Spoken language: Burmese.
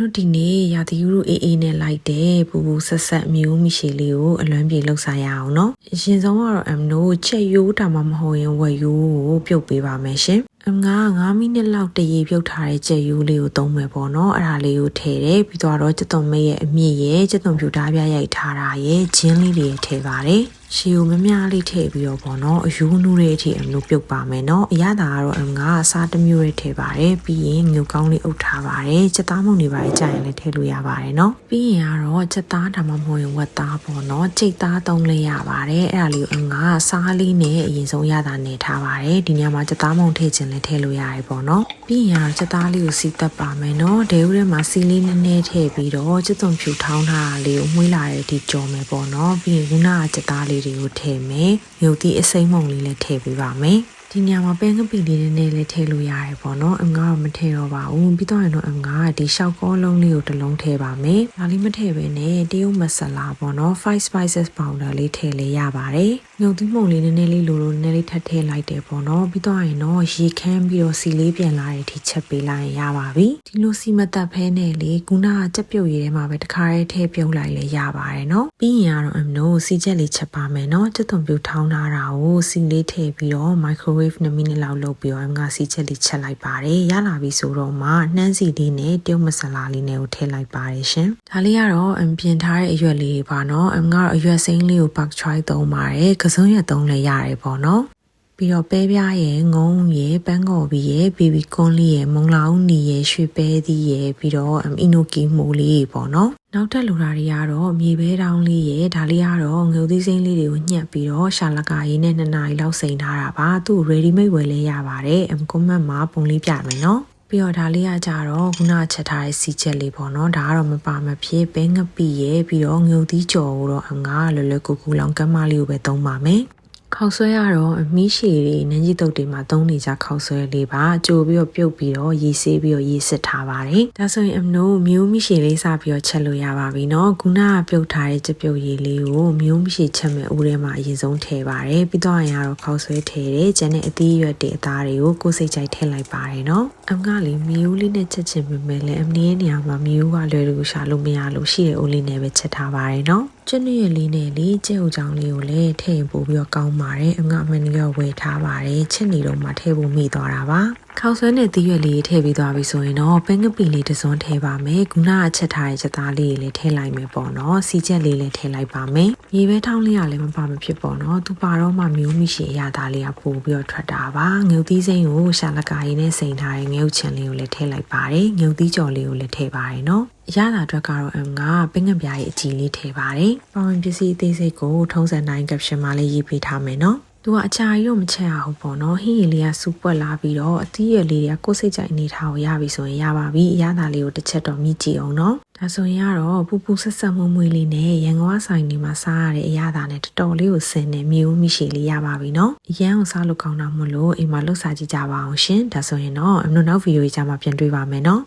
တို့ဒီနေ့ရာသီဥတုအေးအေးနဲ့လိုက်တယ်ပူပူဆက်ဆက်မျိုးမိရှည်လေးကိုအလွမ်းပြေလှုပ်စားရအောင်နော်အရင်ဆုံးကတော့အမတို့ချက်ရိုးတာမှမဟုတ်ရင်ဝက်ရိုးကိုပြုတ်ပေးပါမယ်ရှင်အငါ9မိနစ်လောက်တရေပြုတ်ထားတဲ့ကြက်ရိုးလေးကိုသုံးမယ်ပေါ့နော်အဲ့ဒါလေးကိုထည့်တယ်ပြီးတော့တော့ကြက်သွန်မရဲ့အမြင့်ရဲ့ကြက်သွန်ပြူတားပြရိုက်ထားတာရဲ့ဂျင်းလေးတွေထည့်ပါတယ် ရှီကိုမများလေးထည့်ပြီးတော့ပေါ့နော်အယူနူးတဲ့အထိအမျိုးပြုတ်ပါမယ်နော်အရသာကတော့အငါအစားတစ်မျိုးလေးထည့်ပါတယ်ပြီးရင်ငုတ်ကောင်းလေးအုပ်ထားပါတယ်ချက်သားမုံတွေပါကြာရင်လည်းထည့်လို့ရပါတယ်နော်ပြီးရင်ကတော့ချက်သားဒါမှမဟုတ်ရင်ဝက်သားပေါ့နော်ကြိတ်သားသုံးလေးရပါတယ်အဲ့ဒါလေးကိုအငါစားလေးနဲ့အရင်ဆုံးရတာနေထားပါတယ်ဒီညမှာချက်သားမုံထည့်ခြင်းလည်းထည့်လို့ရတယ်ပေါ့နော်ပြီးရင်ကတော့ချက်သားလေးကိုစီးတက်ပါမယ်နော်ဒဲဦးထဲမှာစီလေးနည်းနည်းထည့်ပြီးတော့ချက်သွန်ဖြူထောင်းထားတာလေးကိုမှုေးလာတဲ့အထိကြော်မယ်ပေါ့နော်ပြီးရင်ခုနကချက်သားလေးတွေကိုထည့်မယ်မြုပ်သည့်အစိမ့်မုံလေးလည်းထည့်ပေးပါမယ် ဒီညမှာပဲငပိလေးနည်းနည်းလေးထည့်လို့ရတယ်ပေါ့နော်အငါကမထည့်တော့ပါဘူးပြီးတော့ရင်တော့အငါကဒီရှောက်ကောလုံးလေးကိုတစ်လုံးထည့်ပါမယ်ဒါလေးမထည့်ပဲနဲ့တရုတ်မဆလာပေါ့နော်5 spices powder လေးထည့်လေးရပါတယ်ညုံသီးမုံလေးနည်းနည်းလေးလိုလိုနည်းနည်းလေးထပ်ထည့်လိုက်တယ်ပေါ့နော်ပြီးတော့ရင်တော့ရေခမ်းပြီးတော့စီလေးပြန်လာတဲ့အထိချက်ပေးလိုက်ရင်ရပါပြီဒီလိုစီမတက်ဖဲနဲ့လေခုနကကြက်ပြုတ်ရည်ထဲမှာပဲတခါတည်းထည့်ပြုတ်လိုက်လေရပါတယ်နော်ပြီးရင်ကတော့အမလို့စီချက်လေးချက်ပါမယ်နော်ကြက်သွန်ပြူထောင်းထားတာကိုစီလေးထည့်ပြီးတော့ microwave 2မိနစ်လောက်လုပ်ပြီးတော့ငါစီချက်လေးချက်လိုက်ပါတယ်ရလာပြီဆိုတော့မှနှမ်းစီလေးနဲ့တရုတ်မဆလာလေးနဲ့ကိုထည့်လိုက်ပါတယ်ရှင်ဒါလေးကတော့အပြင်ထားတဲ့အရွက်လေးပါနော်အမကတော့အရွက်စိမ်းလေးကို bak choy သုံးပါတယ်ကစုံရက်သုံးလည်းရတယ်ပေါ့နော် ပြီးတော့ပဲပြားရယ်ငုံရယ်ပန်းကော်ဘီရယ်ဘေဘီကွန်လေးရယ်မုံလာဦးနီရယ်ရွှေပဲသီးရယ်ပြီးတော့အီနိုကီမိုလေးပေါ့နော်နောက်ထပ်လိုတာတွေကတော့မြေပဲတောင်းလေးရယ်ဒါလေးကတော့ငုံသီးစိမ်းလေးတွေကိုညှက်ပြီးတော့ရှာလကာရည်နဲ့နှစ်နာရီလောက်စိန်ထားတာပါသူ့ ready made ဝယ်လဲရပါတယ်အမ်ကွန်မန့်မှာပုံလေးပြမယ်နော်ပြီးတော့ဒါလေးကကြတော့ခုနချက်ထားတဲ့စီချက်လေးပေါ့နော်ဒါကတော့မပါမဖြစ်ပဲငပိရဲ့ပြီးတော့ငုံသီးကြော်ကိုတော့အငါလွယ်လွယ်ကူကူလောင်ကမ်းမလေးကိုပဲသုံးပါမယ် ခောက်ဆွဲရတော့အမီးရှည်တွေနန်းကြီးတုတ်တွေမှာသုံးနေကြခောက်ဆွဲလေးပါကြိုပြီးတော့ပြုတ်ပြီးတော့ရေဆေးပြီးတော့ရေစစ်ထားပါတယ်ဒါဆိုရင်အမနိုးမျိုးမီးရှည်လေးစပြီးတော့ချက်လို့ရပါပြီเนาะခုနကပြုတ်ထားတဲ့ချက်ပြုတ်ရည်လေးကိုမျိုးမီးရှည်ချက်မဲ့ဦးထဲမှာအရင်ဆုံးထည့်ပါတယ်ပြီးတော့ရင်ကတော့ခောက်ဆွဲထည့်တယ်ကျန်တဲ့အသီးရွက်တွေအသားတွေကိုကိုယ်စိတ်ကြိုက်ထည့်လိုက်ပါတယ်เนาะအမကလေးမျိုးလေးနဲ့ချက်ချင်ပေမဲ့လည်းအမလေးနေရာမှာမျိုးကလွယ်လို့ရှာလို့မရလို့ရှိတဲ့ဦးလေးနဲ့ပဲချက်ထားပါတယ်เนาะ ကျွတ်ရည်လေးနဲ့လေကြဲဥချောင်းလေးကိုလည်းထည့်ပို့ပြီးတော့ကောင်းပါတယ်အငါမနီရောဝယ်ထားပါတယ်ချစ်နေတော့မှထည့်ဖို့မိသွားတာပါခောက်ဆွဲနဲ့သီးရွက်လေးထည့်ပြီးသွားပြီဆိုရင်တော့ပန်းကပီလေးတစ်စုံထည့်ပါမယ်ခုနကချက်ထားတဲ့ချက်သားလေးလေးထည့်လိုက်မယ်ပေါ့နော်စီချက်လေးလည်းထည့်လိုက်ပါမယ်ရေပဲထောင်းလေးကလည်းမပါမဖြစ်ပေါ့နော်သူပါတော့မှမျိုးမရှိအရသာလေးကပို့ပြီးတော့ထွက်တာပါငုတ်သီးစိမ်းကိုရှာလကာရည်နဲ့စိန်ထားတဲ့ငုတ်ချင်လေးကိုလည်းထည့်လိုက်ပါတယ်ငုတ်သီးကြော်လေးကိုလည်းထည့်ပါတယ်နော်ရတာအတွက်ကတော့အမ်ကပင်းငပြားရဲ့အကြီးလေးထည့်ပါတယ်။ပေါဝင်ပစ္စည်းအသေးစိတ်ကိုထုံးစံတိုင်း caption မှာလည်းရေးပေးထားမယ်နော်။ သူကအချာကြီးတော့မချက်ရဘူးပေါ့နော်ဟင်းရည်လေးကစူပွက်လာပြီးတော့အသီးရည်လေးတွေကကိုယ်စိတ်ကြိုက်အနေထားကိုရပြီဆိုရင်ရပါပြီအရသာလေးကိုတစ်ချက်တော့မြည်ကြည့်အောင်နော်ဒါဆိုရင်ကတော့ပူပူဆက်ဆက်မွမွေးလေးနဲ့ရန်ကုန်ဆိုင်နေမှာစားရတဲ့အရသာနဲ့တော်တော်လေးကိုစင်နေမျိုးမိရှည်လေးရပါပြီနော်အရန်ကိုစားလို့ကောင်းတာမို့လို့အိမ်မှာလှုပ်စားကြည့်ကြပါအောင်ရှင်ဒါဆိုရင်တော့အမတို့နောက်ဗီဒီယိုကြီးကြမှာပြန်တွေ့ပါမယ်နော်